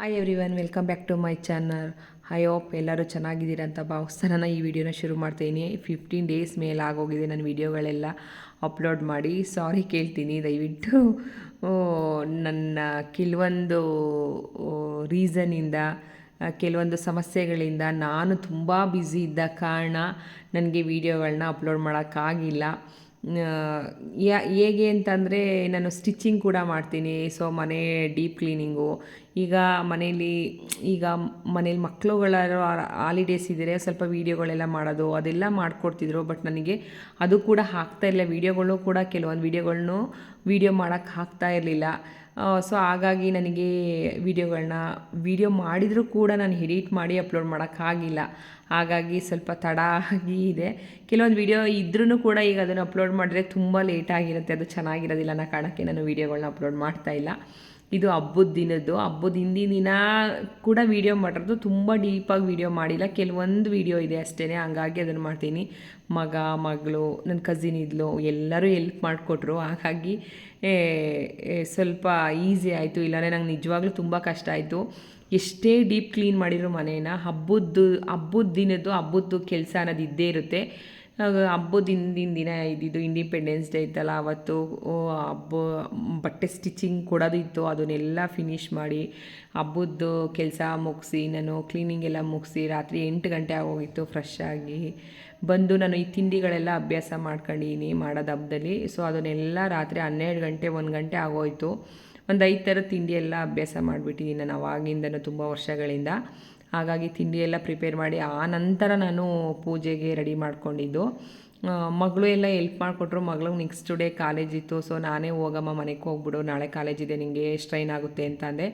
Hi everyone welcome back to my channel high app ಎಲ್ಲರೂ ಚೆನ್ನಾಗಿದ್ದೀರಾ ಅಂತ ಭಾವಿಸ್ತಾ ನಾನು ಈ ವಿಡಿಯೋನ ಶುರು ಮಾಡ್ತೀನಿ. ಫಿಫ್ಟೀನ್ ಡೇಸ್ ಮೇಲೆ ಆಗೋಗಿದೆ ನನ್ನ ವಿಡಿಯೋಗಳೆಲ್ಲ ಅಪ್ಲೋಡ್ ಮಾಡಿ. ಸಾರಿ ಕೇಳ್ತೀನಿ, ದಯವಿಟ್ಟು ನನ್ನ ಕೆಲವೊಂದು ರೀಸನಿಂದ ಕೆಲವೊಂದು ಸಮಸ್ಯೆಗಳಿಂದ ನಾನು ತುಂಬ ಬ್ಯುಸಿ ಇದ್ದ ಕಾರಣ, ನನಗೆ ವೀಡಿಯೋಗಳನ್ನ ಅಪ್ಲೋಡ್ ಮಾಡೋಕ್ಕಾಗಿಲ್ಲ. ಯಾ, ಹೇಗೆ ಅಂತಂದರೆ ನಾನು ಸ್ಟಿಚಿಂಗ್ ಕೂಡ ಮಾಡ್ತೀನಿ. ಸೊ ಮನೆ ಡೀಪ್ ಕ್ಲೀನಿಂಗು ಈಗ ಮನೇಲಿ ಈಗ ಮನೇಲಿ ಮಕ್ಕಳುಗಳು ಹಾಲಿಡೇಸ್ ಇದ್ದರೆ ಸ್ವಲ್ಪ ವೀಡಿಯೋಗಳೆಲ್ಲ ಮಾಡೋದು, ಅದೆಲ್ಲ ಮಾಡಿಕೊಡ್ತಿದ್ರು. ಬಟ್ ನನಗೆ ಅದು ಕೂಡ ಹಾಕ್ತಾ ಇಲ್ಲ ವೀಡಿಯೋಗಳು ಕೂಡ ಕೆಲವೊಂದು ವೀಡಿಯೋಗಳ್ನು ವೀಡಿಯೋ ಮಾಡೋಕ್ಕೆ ಹಾಕ್ತಾ ಇರಲಿಲ್ಲ. ಸೊ ಹಾಗಾಗಿ ನನಗೆ ವೀಡಿಯೋಗಳನ್ನ ವೀಡಿಯೋ ಮಾಡಿದರೂ ಕೂಡ ನಾನು ಎಡಿಟ್ ಮಾಡಿ ಅಪ್ಲೋಡ್ ಮಾಡೋಕ್ಕಾಗಿಲ್ಲ. ಹಾಗಾಗಿ ಸ್ವಲ್ಪ ತಡ ಆಗಿ ಇದೆ. ಕೆಲವೊಂದು ವೀಡಿಯೋ ಇದ್ರೂ ಕೂಡ ಈಗ ಅದನ್ನು ಅಪ್ಲೋಡ್ ಮಾಡಿದ್ರೆ ತುಂಬ ಲೇಟಾಗಿರುತ್ತೆ ಅದು ಚೆನ್ನಾಗಿರೋದಿಲ್ಲ ನಾನು ಕಾರಣಕ್ಕೆ ನಾನು ವೀಡಿಯೋಗಳನ್ನ ಅಪ್ಲೋಡ್ ಮಾಡ್ತಾ ಇಲ್ಲ. ಇದು ಹಬ್ಬದ ದಿನದ್ದು. ಹಬ್ಬದ ಹಿಂದಿನ ದಿನ ಕೂಡ ವೀಡಿಯೋ ಮಾಡಿರೋದು. ತುಂಬ ಡೀಪಾಗಿ ವೀಡಿಯೋ ಮಾಡಿಲ್ಲ. ಕೆಲವೊಂದು ವೀಡಿಯೋ ಇದೆ ಅಷ್ಟೇ ಹಂಗಾಗಿ ಅದನ್ನು ಮಾಡ್ತೀನಿ. ಮಗ, ಮಗಳು ನನ್ನ ಕಸಿನ್ ಇದ್ಲು, ಎಲ್ಲರೂ ಎಲ್ಪ್ ಮಾಡಿಕೊಟ್ರು. ಹಾಗಾಗಿ ಸ್ವಲ್ಪ ಈಸಿ ಆಯಿತು. ಇಲ್ಲಾಂದರೆ ನಂಗೆ ನಿಜವಾಗ್ಲೂ ತುಂಬ ಕಷ್ಟ ಆಯಿತು. ಎಷ್ಟೇ ಡೀಪ್ ಕ್ಲೀನ್ ಮಾಡಿರೋ ಮನೇನ, ಹಬ್ಬದ್ದು, ಹಬ್ಬದ ದಿನದ್ದು ಹಬ್ಬದ್ದು ಕೆಲಸ ಅನ್ನೋದು ಇದ್ದೇ ಇರುತ್ತೆ. ಹಬ್ಬದ ಹಿಂದಿನ ದಿನ ಇದ್ದಿದ್ದು ಇಂಡಿಪೆಂಡೆನ್ಸ್ ಡೇ ಇತ್ತಲ್ಲ ಅವತ್ತು ಓ, ಹಬ್ಬ ಬಟ್ಟೆ ಸ್ಟಿಚಿಂಗ್ ಕೊಡೋದು ಇತ್ತು ಅದನ್ನೆಲ್ಲ ಫಿನಿಷ್ ಮಾಡಿ ಹಬ್ಬದ್ದು ಕೆಲಸ ಮುಗಿಸಿ ನಾನು ಕ್ಲೀನಿಂಗ್ ಎಲ್ಲ ಮುಗಿಸಿ ರಾತ್ರಿ ಎಂಟು ಗಂಟೆ ಆಗೋಗಿತ್ತು ಫ್ರೆಶ್ ಆಗಿ. ಬಂದು ನಾನು ಈ ತಿಂಡಿಗಳೆಲ್ಲ ಅಭ್ಯಾಸ ಮಾಡ್ಕೊಂಡಿದ್ದೀನಿ ಮಾಡೋದು ಹಬ್ಬದಲ್ಲಿ. ಸೊ ಅದನ್ನೆಲ್ಲ ರಾತ್ರಿ ಹನ್ನೆರಡು ಗಂಟೆ ಒಂದು ಗಂಟೆ ಆಗೋಯ್ತು. ಒಂದು ಐದು ಥರ ತಿಂಡಿ ಎಲ್ಲ ಅಭ್ಯಾಸ ಮಾಡಿಬಿಟ್ಟಿದ್ದೀನಿ ನಾನು ಅವಾಗಿಂದನೂ ತುಂಬ ವರ್ಷಗಳಿಂದ. ಹಾಗಾಗಿ ತಿಂಡಿ ಎಲ್ಲ ಪ್ರಿಪೇರ್ ಮಾಡಿ ಆ ನಂತರ ನಾನು ಪೂಜೆಗೆ ರೆಡಿ ಮಾಡ್ಕೊಂಡಿದ್ದು. ಮಗಳು ಎಲ್ಲ ಎಲ್ಪ್ ಮಾಡಿಕೊಟ್ರು. ಮಗಳಿಗೆ ನೆಕ್ಸ್ಟ್ ಡೇ ಕಾಲೇಜ್ ಇತ್ತು. ಸೊ ನಾನೇ ಹೋಗಮ್ಮ, ಮನೆಗೆ ಹೋಗ್ಬಿಡು. ನಾಳೆ ಕಾಲೇಜ್ ಇದೆ. ನಿಮಗೆ ಸ್ಟ್ರೈನ್ ಆಗುತ್ತೆ ಅಂತ ಅಂದೆ.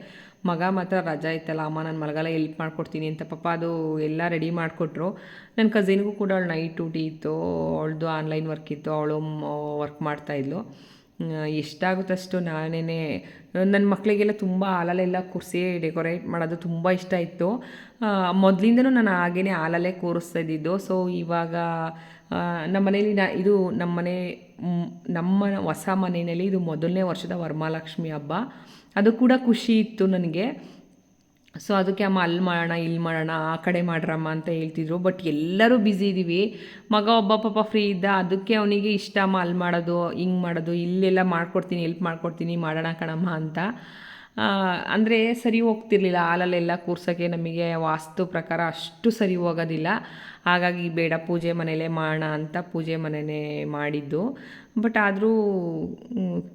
ಮಗ ಮಾತ್ರ ರಜಾ ಇತ್ತಲ್ಲ. ಅಮ್ಮ ನಾನು ಮಲಗಲ್ಲ ಎಲ್ಪ್ ಮಾಡಿಕೊಡ್ತೀನಿ ಅಂತ ಪಾಪ ಅದು ಎಲ್ಲ ರೆಡಿ ಮಾಡಿಕೊಟ್ರು. ನನ್ನ ಕಸಿನ್ಗೂ ಕೂಡ ಅವಳು ನೈಟ್ ಡ್ಯೂಟಿ ಇತ್ತು. ಅವಳದು ಆನ್ಲೈನ್ ವರ್ಕ್ ಇತ್ತು. ಅವಳು ವರ್ಕ್ ಮಾಡ್ತಾಯಿದ್ಲು ಎಷ್ಟಾಗುತ್ತಷ್ಟು ನಾನೇ ನನ್ನ ಮಕ್ಕಳಿಗೆಲ್ಲ ತುಂಬ ಹಾಲಲ್ಲೆಲ್ಲ ಕೂರಿಸಿ ಡೆಕೋರೇಟ್ ಮಾಡೋದು ತುಂಬ ಇಷ್ಟ ಇತ್ತು. ಮೊದಲಿಂದನೂ ನಾನು ಹಾಗೇ ಹಾಲಲ್ಲೇ ಕೂರಿಸ್ತಾ ಇದ್ದಿದ್ದು. ಸೊ ಇವಾಗ ನಮ್ಮ ಮನೇಲಿ ನಾ, ಇದು ನಮ್ಮ ಮನೆ ನಮ್ಮ ಹೊಸ ಮನೆಯಲ್ಲಿ ಇದು ಮೊದಲನೇ ವರ್ಷದ ವರಮಹಾಲಕ್ಷ್ಮಿ ಹಬ್ಬ. ಅದು ಕೂಡ ಖುಷಿ ಇತ್ತು ನನಗೆ. ಸೊ ಅದಕ್ಕೆ ಅಮ್ಮ ಅಲ್ಲಿ ಮಾಡೋಣ, ಇಲ್ಲಿ ಮಾಡೋಣ, ಆ ಕಡೆ ಮಾಡ್ರಮ್ಮ ಅಂತ ಹೇಳ್ತಿದ್ರು. ಬಟ್ ಎಲ್ಲರೂ ಬ್ಯುಸಿ ಇದ್ದೀವಿ ಮಗ ಒಬ್ಬ ಪಾಪ ಫ್ರೀ ಇದ್ದ. ಅದಕ್ಕೆ ಅವನಿಗೆ ಇಷ್ಟ ಅಮ್ಮ ಅಲ್ಲಿ ಮಾಡೋದು, ಹಿಂಗೆ ಮಾಡೋದು, ಇಲ್ಲೆಲ್ಲ ಮಾಡ್ಕೊಡ್ತೀನಿ ಎಲ್ಪ್ ಮಾಡ್ಕೊಡ್ತೀನಿ, ಮಾಡೋಣ ಕಣಮ್ಮ ಅಂತ. ಅಂದರೆ ಸರಿ ಹೋಗ್ತಿರ್ಲಿಲ್ಲ, ಹಾಲಲ್ಲೆಲ್ಲ ಕೂರ್ಸೋಕ್ಕೆ ನಮಗೆ ವಾಸ್ತು ಪ್ರಕಾರ ಅಷ್ಟು ಸರಿ ಹೋಗೋದಿಲ್ಲ. ಹಾಗಾಗಿ ಬೇಡ, ಪೂಜೆ ಮನೇಲೇ ಮಾಡೋಣ ಅಂತ ಪೂಜೆ ಮನೆಯೇ ಮಾಡಿದ್ದು. ಬಟ್ ಆದರೂ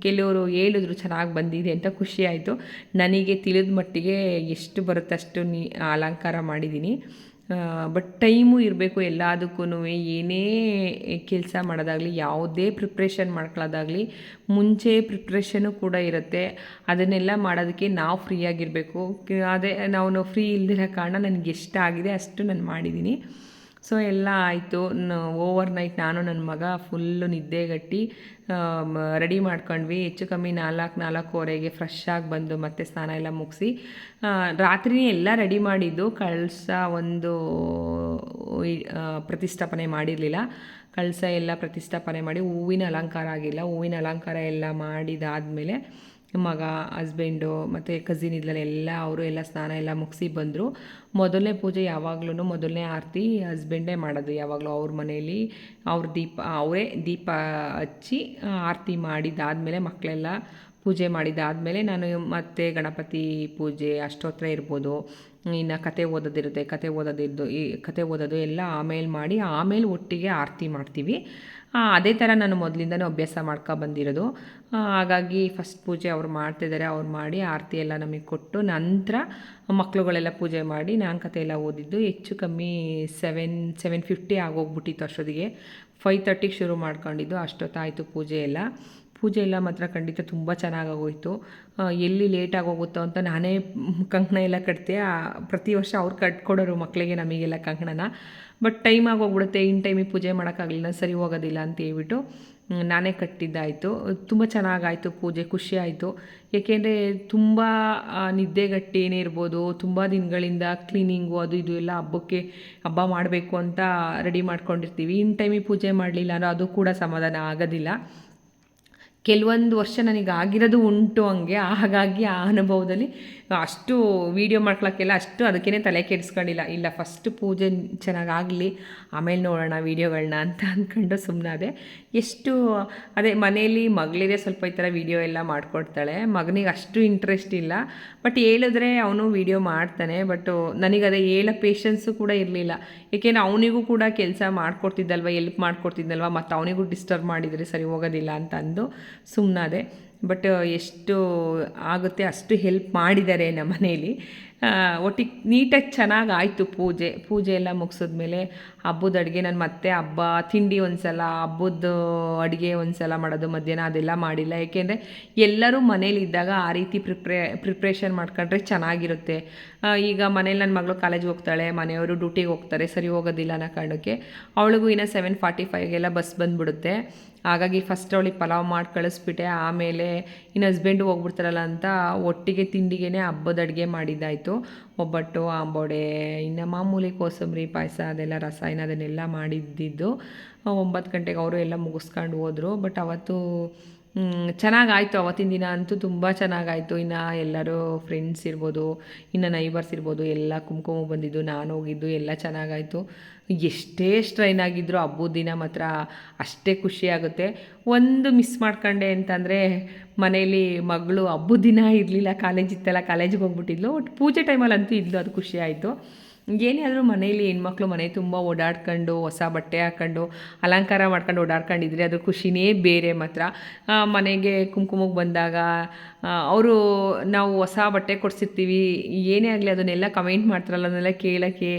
ಕೆಲವರು ಹೇಳಿದ್ರು ಚೆನ್ನಾಗಿ ಬಂದಿದೆ ಅಂತ ಖುಷಿ ಆಯಿತು. ನನಗೆ ತಿಳಿದ ಮಟ್ಟಿಗೆ ಎಷ್ಟು ಬರುತ್ತೆ ಅಷ್ಟು ನೀ, ಅಲಂಕಾರ ಮಾಡಿದ್ದೀನಿ. ಬಟ್ ಟೈಮು ಇರಬೇಕು ಎಲ್ಲದಕ್ಕೂ ಏನೇ ಕೆಲಸ ಮಾಡೋದಾಗಲಿ, ಯಾವುದೇ ಪ್ರಿಪ್ರೇಷನ್ ಮಾಡ್ಕೊಳ್ಳೋದಾಗಲಿ ಮುಂಚೆ ಪ್ರಿಪ್ರೇಷನು ಕೂಡ ಇರುತ್ತೆ. ಅದನ್ನೆಲ್ಲ ಮಾಡೋದಕ್ಕೆ ನಾವು ಫ್ರೀಯಾಗಿರಬೇಕು ಅದೇ ನಾವು ಫ್ರೀ ಇಲ್ದಿರೋ ಕಾರಣ ನನಗೆ ಎಷ್ಟಾಗಿದೆ ಅಷ್ಟು ನಾನು ಮಾಡಿದ್ದೀನಿ ಸೊ ಎಲ್ಲ ಆಯಿತು. ಓವರ್ ನೈಟ್ ನಾನು ನನ್ನ ಮಗ ಫುಲ್ಲು ನಿದ್ದೆಗಟ್ಟಿ ರೆಡಿ ಮಾಡ್ಕೊಂಡ್ವಿ. ಹೆಚ್ಚು ಕಮ್ಮಿ ನಾಲ್ಕು, ನಾಲ್ಕೂವರೆಗೆ ಫ್ರೆಶ್ ಆಗಿ ಬಂದು ಮತ್ತೆ ಸ್ನಾನ ಎಲ್ಲ ಮುಗಿಸಿ ರಾತ್ರಿನೇ ಎಲ್ಲ ರೆಡಿ ಮಾಡಿದ್ದು. ಕಳಸ ಒಂದು ಪ್ರತಿಷ್ಠಾಪನೆ ಮಾಡಿರಲಿಲ್ಲ. ಕಳಸ ಎಲ್ಲ ಪ್ರತಿಷ್ಠಾಪನೆ ಮಾಡಿ ಹೂವಿನ ಅಲಂಕಾರ ಆಗಿಲ್ಲ. ಹೂವಿನ ಅಲಂಕಾರ ಎಲ್ಲ ಮಾಡಿದಾದಮೇಲೆ ಮಗ ಹಸ್ಬೆಂಡು ಮತ್ತು ಕಸಿನ್ ಇದ್ಲಲ್ಲ ಎಲ್ಲ ಅವರು ಎಲ್ಲ ಸ್ನಾನ ಎಲ್ಲ ಮುಗಿಸಿ ಬಂದರು. ಮೊದಲನೇ ಪೂಜೆ ಯಾವಾಗಲೂ ಮೊದಲನೇ ಆರತಿ ಹಸ್ಬೆಂಡೇ ಮಾಡೋದು. ಯಾವಾಗಲೂ ಅವ್ರ ಮನೆಯಲ್ಲಿ ಅವ್ರ ದೀಪ, ಅವರೇ ದೀಪ ಹಚ್ಚಿ ಆರತಿ ಮಾಡಿದಾದಮೇಲೆ ಮಕ್ಕಳೆಲ್ಲ ಪೂಜೆ ಮಾಡಿದಾದಮೇಲೆ ನಾನು ಮತ್ತೆ ಗಣಪತಿ ಪೂಜೆ ಅಷ್ಟೋತ್ರ ಇರ್ಬೋದು. ಇನ್ನು ಕತೆ ಓದೋದಿರುತ್ತೆ ಕತೆ ಓದೋದಿದ್ದು, ಈ ಕತೆ ಓದೋದು ಎಲ್ಲ ಆಮೇಲೆ ಮಾಡಿ, ಆಮೇಲೆ ಒಟ್ಟಿಗೆ ಆರತಿ ಮಾಡ್ತೀವಿ. ಅದೇ ಥರ ನಾನು ಮೊದಲಿಂದನೇ ಅಭ್ಯಾಸ ಮಾಡ್ಕೊ ಬಂದಿರೋದು. ಹಾಗಾಗಿ ಫಸ್ಟ್ ಪೂಜೆ ಅವ್ರು ಮಾಡ್ತಿದ್ದಾರೆ ಅವ್ರು ಮಾಡಿ ಆರತಿ ಎಲ್ಲ ನಮಗೆ ಕೊಟ್ಟು ನಂತರ ಮಕ್ಕಳುಗಳೆಲ್ಲ ಪೂಜೆ ಮಾಡಿ ನಾನು ಕತೆ ಎಲ್ಲ ಓದಿದ್ದು ಹೆಚ್ಚು ಕಮ್ಮಿ ಸೆವೆನ್ ಸೆವೆನ್ ಫಿಫ್ಟಿ ಆಗೋಗ್ಬಿಟ್ಟಿತ್ತು ಅಷ್ಟೊತ್ತಿಗೆ. ಫೈವ್ ತರ್ಟಿಗೆ ಶುರು ಮಾಡ್ಕೊಂಡಿದ್ದು, ಅಷ್ಟೊತ್ತಾಯಿತು ಪೂಜೆ ಎಲ್ಲ. ಪೂಜೆ ಎಲ್ಲ ಮಾತ್ರ ಖಂಡಿತ ತುಂಬ ಚೆನ್ನಾಗೋಗೋಯ್ತು. ಎಲ್ಲಿ ಲೇಟ್ ಹೋಗುತ್ತೋ ಅಂತ ನಾನೇ ಕಂಕಣ ಎಲ್ಲ ಕಟ್ತೆ. ಪ್ರತಿ ವರ್ಷ ಅವ್ರು ಕಟ್ಕೊಡೋರು ಮಕ್ಕಳಿಗೆ ನಮಗೆಲ್ಲ ಕಂಕಣನ. But time ಆಗೋಗ್ಬಿಡುತ್ತೆ. ಇನ್ ಟೈಮಿಗೆ ಪೂಜೆ ಮಾಡೋಕ್ಕಾಗಲಿಲ್ಲ. ಸರಿ ಹೋಗೋದಿಲ್ಲ ಅಂತ ಹೇಳ್ಬಿಟ್ಟು ನಾನೇ ಕಟ್ಟಿದ್ದಾಯಿತು. ತುಂಬ ಚೆನ್ನಾಗಾಯಿತು ಪೂಜೆ. ಖುಷಿ ಆಯಿತು. ಏಕೆಂದರೆ ತುಂಬ ನಿದ್ದೆಗಟ್ಟೇನೇ ಇರ್ಬೋದು, ತುಂಬ ದಿನಗಳಿಂದ ಕ್ಲೀನಿಂಗು ಅದು ಇದು ಎಲ್ಲ ಹಬ್ಬಕ್ಕೆ ಹಬ್ಬ ಮಾಡಬೇಕು ಅಂತ ರೆಡಿ ಮಾಡ್ಕೊಂಡಿರ್ತೀವಿ. ಇನ್ ಟೈಮಿಗೆ ಪೂಜೆ ಮಾಡಲಿಲ್ಲ ಅಂದರೆ ಅದು ಕೂಡ ಸಮಾಧಾನ ಆಗೋದಿಲ್ಲ. ಕೆಲವೊಂದು ವರ್ಷ ನನಗೆ ಆಗಿರೋದು ಉಂಟು ಹಂಗೆ, ಹಾಗಾಗಿ ಆ ಅನುಭವದಲ್ಲಿ ಅಷ್ಟು ವೀಡಿಯೋ ಮಾಡ್ಕೊಳಕ್ಕೆಲ್ಲ ಅಷ್ಟು ಅದಕ್ಕೇ ತಲೆ ಕೆಡಿಸ್ಕೊಂಡಿಲ್ಲ. ಇಲ್ಲ ಫಸ್ಟ್ ಪೂಜೆ ಚೆನ್ನಾಗಾಗಲಿ, ಆಮೇಲೆ ನೋಡೋಣ ವೀಡಿಯೋಗಳನ್ನ ಅಂತ ಅಂದ್ಕೊಂಡು ಸುಮ್ಮನಾದೆ ಎಷ್ಟು, ಅದೇ ಮನೆಯಲ್ಲಿ ಮಗಳಿದೆ ಸ್ವಲ್ಪ ಈ ಥರ ವೀಡಿಯೋ ಎಲ್ಲ ಮಾಡಿಕೊಡ್ತಾಳೆ. ಮಗನಿಗೆ ಅಷ್ಟು ಇಂಟ್ರೆಸ್ಟ್ ಇಲ್ಲ. ಬಟ್ ಹೇಳಿದ್ರೆ ಅವನು ವೀಡಿಯೋ ಮಾಡ್ತಾನೆ ಬಟ್ ನನಗೆ ಅದೇ ಹೇಳೋ ಪೇಷನ್ಸು ಕೂಡ ಇರಲಿಲ್ಲ. ಏಕೆಂದರೆ ಅವನಿಗೂ ಕೂಡ ಕೆಲಸ ಮಾಡಿಕೊಡ್ತಿದ್ದಲ್ವ ಎಲ್ಪ್ ಮಾಡಿಕೊಡ್ತಿದ್ದಲ್ವ, ಮತ್ತು ಅವನಿಗೂ ಡಿಸ್ಟರ್ಬ್ ಮಾಡಿದರೆ ಸರಿ ಹೋಗೋದಿಲ್ಲ ಅಂತ ಅಂದು ಸುಮ್ಮನಾದೆ ಬಟ್ ಎಷ್ಟು ಆಗುತ್ತೆ, ಅಷ್ಟು ಹೆಲ್ಪ್ ಮಾಡಿದ್ದಾರೆ ನಮ್ಮ ಮನೇಲಿ. ಒಟ್ಟಿಗೆ ನೀಟಾಗಿ ಚೆನ್ನಾಗಿ ಆಯಿತು ಪೂಜೆ. ಪೂಜೆ ಎಲ್ಲ ಮುಗಿಸಿದ್ಮೇಲೆ ಹಬ್ಬದ ಅಡುಗೆ, ನಾನು ಮತ್ತೆ ಹಬ್ಬ, ತಿಂಡಿ ಒಂದು ಸಲ ಹಬ್ಬದ ಅಡುಗೆ ಒಂದು ಸಲ ಮಾಡೋದು, ಮಧ್ಯಾಹ್ನ ಅದೆಲ್ಲ ಮಾಡಿಲ್ಲ. ಏಕೆಂದರೆ ಎಲ್ಲರೂ ಮನೇಲಿದ್ದಾಗ ಆ ರೀತಿ ಪ್ರಿಪ್ರೇ, ಪ್ರಿಪ್ರೇಷನ್ ಮಾಡ್ಕೊಂಡ್ರೆ ಚೆನ್ನಾಗಿರುತ್ತೆ. ಈಗ ಮನೇಲಿ ನನ್ನ ಮಗಳು ಕಾಲೇಜ್ಗೆ ಹೋಗ್ತಾಳೆ, ಮನೆಯವರು ಡ್ಯೂಟಿಗೆ ಹೋಗ್ತಾರೆ, ಸರಿ ಹೋಗೋದಿಲ್ಲ ಅನ್ನೋ ಕಾರಣಕ್ಕೆ ಅವಳಿಗೂ ಇನ್ನು ಸೆವೆನ್ ಫಾರ್ಟಿ ಫೈವ್ಗೆಲ್ಲ ಬಸ್ ಬಂದುಬಿಡುತ್ತೆ. ಹಾಗಾಗಿ ಫಸ್ಟ್ ಅವಳಿಗೆ ಪಲಾವ್ ಮಾಡಿ ಕಳಿಸ್ಬಿಟ್ಟೆ. ಆಮೇಲೆ ಇನ್ನು ಹಸ್ಬೆಂಡು ಹೋಗ್ಬಿಡ್ತಾರಲ್ಲ ಅಂತ ಒಟ್ಟಿಗೆ ತಿಂಡಿಗೆ ಹಬ್ಬದ ಅಡುಗೆ ಮಾಡಿದ್ದಾಯಿತು. ಒಬ್ಬಟ್ಟು, ಆಂಬೋಡೆ, ಇನ್ನು ಮಾಮೂಲಿ ಕೋಸಂಬರಿ, ಪಾಯಸ, ಅದೆಲ್ಲ ರಸಾಯನ ಅದನ್ನೆಲ್ಲ ಮಾಡಿದ್ದಿದ್ದು. ಒಂಬತ್ತು ಗಂಟೆಗೆ ಅವರು ಎಲ್ಲ ಮುಗಿಸ್ಕೊಂಡು ಹೋದರು. ಬಟ್ ಅವತ್ತು ಚೆನ್ನಾಗಾಯಿತು ಅವತ್ತಿನ ದಿನ ಅಂತೂ ತುಂಬ ಚೆನ್ನಾಗಾಯಿತು. ಇನ್ನು ಎಲ್ಲರೂ ಫ್ರೆಂಡ್ಸ್ ಇರ್ಬೋದು, ಇನ್ನು ನೈಬರ್ಸ್ ಇರ್ಬೋದು, ಎಲ್ಲ ಕುಂಕುಮ ಬಂದಿದ್ದು, ನಾನು ಹೋಗಿದ್ದು, ಎಲ್ಲ ಚೆನ್ನಾಗಾಯಿತು. ಎಷ್ಟೇ ಸ್ಟ್ರೈನ್ ಆಗಿದ್ರು ಹಬ್ಬದ ದಿನ ಮಾತ್ರ ಅಷ್ಟೇ ಖುಷಿ ಆಗುತ್ತೆ. ಒಂದು ಮಿಸ್ ಮಾಡ್ಕೊಂಡೆ ಅಂತಂದರೆ ಮನೇಲಿ ಮಗಳು ಹಬ್ಬದ ದಿನ ಇರಲಿಲ್ಲ ಕಾಲೇಜ್ ಇತ್ತಲ್ಲ ಕಾಲೇಜಿಗೆ ಹೋಗ್ಬಿಟ್ಟಿದ್ಲು, ಒಟ್ಟು ಪೂಜೆ ಟೈಮಲ್ಲಂತೂ ಇದ್ಲು, ಅದು ಖುಷಿ ಆಯಿತು. ಏನೇ ಆದರೂ ಮನೇಲಿ ಹೆಣ್ಮಕ್ಳು ಮನೆ ತುಂಬ ಓಡಾಡ್ಕೊಂಡು, ಹೊಸ ಬಟ್ಟೆ ಹಾಕ್ಕೊಂಡು ಅಲಂಕಾರ ಮಾಡ್ಕೊಂಡು ಓಡಾಡ್ಕೊಂಡಿದ್ರೆ ಅದ್ರ ಖುಷಿನೇ ಬೇರೆ ಮಾತ್ರ. ಮನೆಗೆ ಕುಂಕುಮಕ್ಕೆ ಬಂದಾಗ ಅವರು ನಾವು ಹೊಸ ಬಟ್ಟೆ ಕೊಡಿಸಿರ್ತೀವಿ, ಏನೇ ಆಗಲಿ ಅದನ್ನೆಲ್ಲ ಕಮೆಂಟ್ ಮಾಡ್ತಾರಲ್ಲ, ಅದನ್ನೆಲ್ಲ ಕೇಳೋಕ್ಕೆ,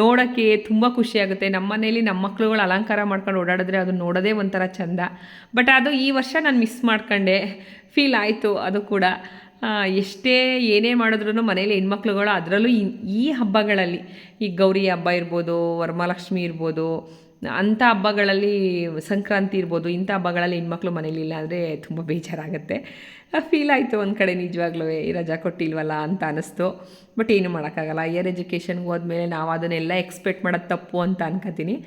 ನೋಡೋಕ್ಕೆ ತುಂಬ ಖುಷಿ ಆಗುತ್ತೆ. ನಮ್ಮ ಮನೇಲಿ ನಮ್ಮ ಮಕ್ಳುಗಳು ಅಲಂಕಾರ ಮಾಡ್ಕೊಂಡು ಓಡಾಡಿದ್ರೆ ಅದು ನೋಡೋದೇ ಒಂಥರ ಚಂದ. ಬಟ್ ಅದು ಈ ವರ್ಷ ನಾನು ಮಿಸ್ ಮಾಡ್ಕೊಂಡೆ. ಫೀಲ್ ಆಯಿತು ಅದು ಕೂಡ. ಎಷ್ಟೇ ಏನೇ ಮಾಡಿದ್ರು ಮನೇಲಿ ಹೆಣ್ಮಕ್ಳುಗಳು ಅದರಲ್ಲೂ ಈ- ಹಬ್ಬಗಳಲ್ಲಿ, ಈ ಗೌರಿ ಹಬ್ಬ ಇರ್ಬೋದು, ವರಮಹಾಲಕ್ಷ್ಮಿ ಇರ್ಬೋದು, ಅಂಥ ಹಬ್ಬಗಳಲ್ಲಿ, ಸಂಕ್ರಾಂತಿ ಇರ್ಬೋದು, ಇಂಥ ಹಬ್ಬಗಳಲ್ಲಿ ಹೆಣ್ಮಕ್ಳು ಮನೇಲಿಲ್ಲ ಅಂದರೆ ತುಂಬ ಬೇಜಾರಾಗುತ್ತೆ. ಫೀಲ್ ಆಯಿತು ಒಂದು ಕಡೆ ನಿಜವಾಗ್ಲೂ ರಜಾ ಕೊಟ್ಟಿಲ್ವಲ್ಲ ಅಂತ ಅನ್ನಿಸ್ತು ಬಟ್ ಏನು ಮಾಡೋಕ್ಕಾಗಲ್ಲ ಹೈಯರ್ ಎಜುಕೇಷನ್ಗೆ ಹೋದ್ಮೇಲೆ ನಾವು ಅದನ್ನೆಲ್ಲ ಎಕ್ಸ್ಪೆಕ್ಟ್ ಮಾಡೋದು ತಪ್ಪು ಅಂತ ಅನ್ಕೋತೀನಿ.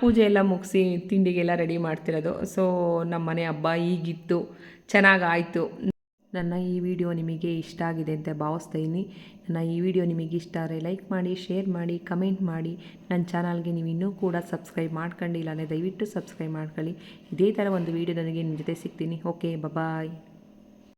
ಪೂಜೆ ಎಲ್ಲ ಮುಗಿಸಿ ತಿಂಡಿಗೆಲ್ಲ ರೆಡಿ ಮಾಡ್ತಿರೋದು. ಸೊ ನಮ್ಮ ಮನೆ ಹಬ್ಬ ಈಗಿತ್ತು ಚೆನ್ನಾಗಾಯಿತು ನನ್ನ ಈ ವಿಡಿಯೋ ನಿಮಗೆ ಇಷ್ಟ ಆಗಿದೆ ಅಂತ ಭಾವಿಸ್ತೀನಿ. ನನ್ನ ಈ ವಿಡಿಯೋ ನಿಮಗೆ ಇಷ್ಟ ಆದರೆ ಲೈಕ್ ಮಾಡಿ, ಶೇರ್ ಮಾಡಿ, ಕಮೆಂಟ್ ಮಾಡಿ. ನನ್ನ ಚಾನಲ್ಗೆ ನೀವು ಇನ್ನೂ ಕೂಡ ಸಬ್ಸ್ಕ್ರೈಬ್ ಮಾಡ್ಕೊಂಡಿಲ್ಲ ಅಂದರೆ ದಯವಿಟ್ಟು ಸಬ್ಸ್ಕ್ರೈಬ್ ಮಾಡ್ಕೊಳ್ಳಿ. ಇದೇ ಥರ ಒಂದು ವಿಡಿಯೋದೊಂದಿಗೆ ನಿಮ್ಮ ಜೊತೆ ಸಿಗ್ತೀನಿ. Okay bye